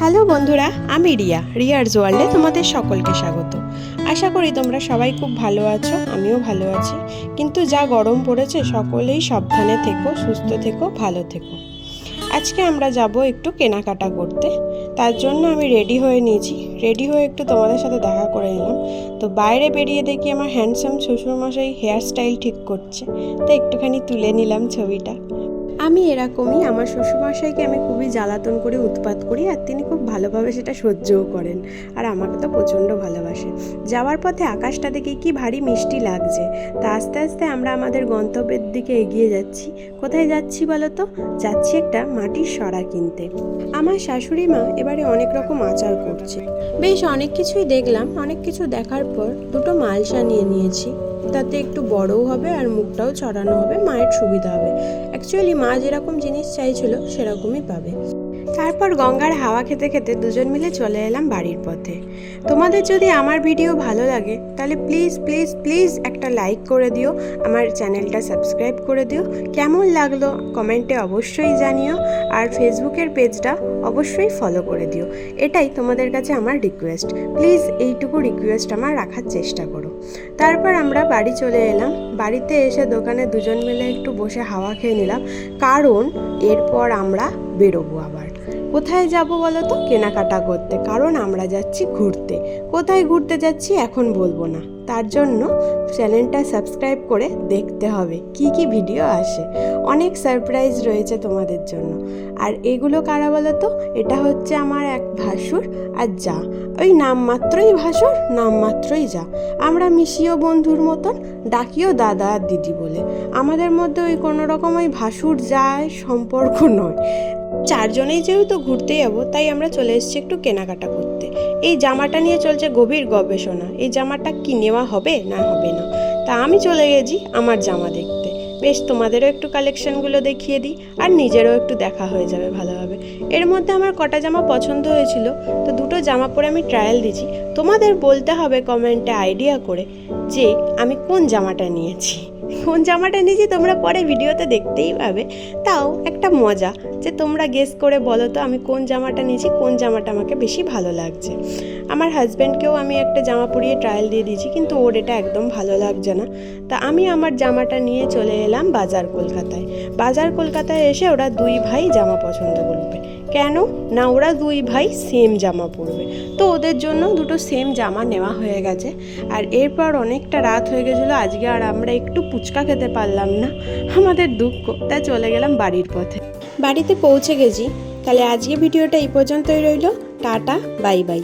Hello বন্ধুরা, আমি রিয়া, রিয়ার ওয়ার্ল্ডে তোমাদের সকলকে স্বাগত। আশা করি তোমরা সবাই খুব ভালো আছো, আমিও ভালো আছি। কিন্তু যা গরম পড়েছে, সকলেই সাবধানে থেকো, সুস্থ থেকো, ভালো থেকো। আজকে আমরা যাব একটু কেনাকাটা করতে। তার জন্য আমি রেডি হয়ে নিয়েছি। রেডি হয়ে একটু তোমাদের সাথে দেখা করে নিলাম। তো বাইরে বেরিয়ে দেখি আমার হ্যান্ডসাম শ্বশুরমশাই হেয়ার স্টাইল ঠিক করছে। তো একটুখানি তুলে নিলাম ছবিটা। আমি এরকমই আমার শ্বশুরমশাইকে আমি খুবই জ্বালাতন করে উৎপাত করি আর তিনি খুব ভালোভাবে সেটা সহ্যও করেন। আর আমাকে তো প্রচণ্ড ভালোবাসে। যাওয়ার পথে আকাশটা দেখে কি ভারী মিষ্টি লাগছে। তা আস্তে আস্তে আমরা আমাদের গন্তব্যের দিকে এগিয়ে যাচ্ছি। কোথায় যাচ্ছি বলো তো? যাচ্ছি একটা মাটির সরা কিনতে। আমার শাশুড়ি মা এবারে অনেক রকম আচার করছে। বেশ অনেক কিছুই দেখলাম, অনেক কিছু দেখার পর দুটো মালসা নিয়ে নিয়েছি। তাতে একটু বড়ও হবে আর মুখটাও ছড়ানো হবে, মায়ের সুবিধা হবে। অ্যাকচুয়ালি মা যেরকম জিনিস চাইছিল, সেরকমই পাবে। তারপর গঙ্গার হাওয়া খেতে খেতে দুজন মিলে চলে এলাম বাড়ির পথে। তোমাদের যদি আমার ভিডিও ভালো লাগে, তাহলে প্লিজ প্লিজ প্লিজ একটা লাইক করে দিও, আমার চ্যানেলটা সাবস্ক্রাইব করে দিও। কেমন লাগল কমেন্টে অবশ্যই জানিও, আর ফেসবুকের পেজটা অবশ্যই ফলো করে দিও। এটাই তোমাদের কাছে আমার রিকোয়েস্ট প্লিজ এইটুকু রিকোয়েস্ট আমার রাখার চেষ্টা করো। তারপর আমরা বাড়ি চলে এলাম। বাড়িতে এসে দোকানে দুজন মিলে একটু বসে হাওয়া খেয়ে নিলাম। কারণ এরপর আমরা বেরোবো আবার। কোথায় যাব বলো তো? কেনাকাটা করতে, কারণ আমরা যাচ্ছি ঘুরতে। কোথায় ঘুরতে যাচ্ছি এখন বলব না। তার জন্য চ্যানেলটা সাবস্ক্রাইব করে দেখতে হবে, কি কি ভিডিও আসে। অনেক সারপ্রাইজ রয়েছে তোমাদের জন্য। আর এগুলো কারা বলো তো? এটা হচ্ছে আমার এক ভাসুর আর যা। ওই নামমাত্রই ভাসুর নামমাত্রই যা। আমরা মিশিও বন্ধুর মতন, ডাকিও দাদা আর দিদি বলে। আমাদের মধ্যে ওই কোনো রকম ওই ভাসুর যায় সম্পর্ক নয়। চারজনেই যেহেতু ঘুরতে যাব, তাই আমরা চলে এসেছি একটু কেনাকাটা করতে। এই জামাটা নিয়ে চলছে গভীর গবেষণা। এই জামাটা কি নেওয়া হবে না হবে না? তা আমি চলে গেছি আমার জামা দেখতে। বেশ, তোমাদেরও একটু কালেকশনগুলো দেখিয়ে দিই, আর নিজেরও একটু দেখা হয়ে যাবে ভালোভাবে। এর মধ্যে আমার কটা জামা পছন্দ হয়েছিল, তো দুটো জামা পরে আমি ট্রায়াল দিচ্ছি। তোমাদের বলতে হবে কমেন্টে আইডিয়া করে যে আমি কোন জামাটা নিয়েছি। কোন জামাটা নিয়েছি, তোমরা পরে ভিডিওতে দেখতেই পাবে। তাও একটা মজা যে তোমরা গেস করে বলো তো আমি কোন জামাটা নিয়েছি, কোন জামাটা আমাকে বেশি ভালো লাগছে। আমার হাজব্যান্ডকেও আমি একটা জামা পরিয়ে ট্রায়াল দিয়ে দিয়েছি, কিন্তু ওর এটা একদম ভালো লাগছে না। তা আমি আমার জামাটা নিয়ে চলে এলাম বাজার কলকাতায়। বাজার কলকাতায় এসে ওরা দুই ভাই জামা পছন্দ করবে। কেন? না, ওরা দুই ভাই সেম জামা পরবে। তো ওদের জন্য দুটো সেম জামা নেওয়া হয়ে গেছে। আর এরপর অনেকটা রাত হয়ে গেছিল, আজকে আর আমরা একটু পুচকা খেতে পারলাম না। আমাদের দুঃখ, তাই চলে গেলাম বাড়ির পথে। বাড়িতে পৌঁছে গেছি। তাহলে আজকে ভিডিওটা এই পর্যন্তই রইল। Tata, bye bye.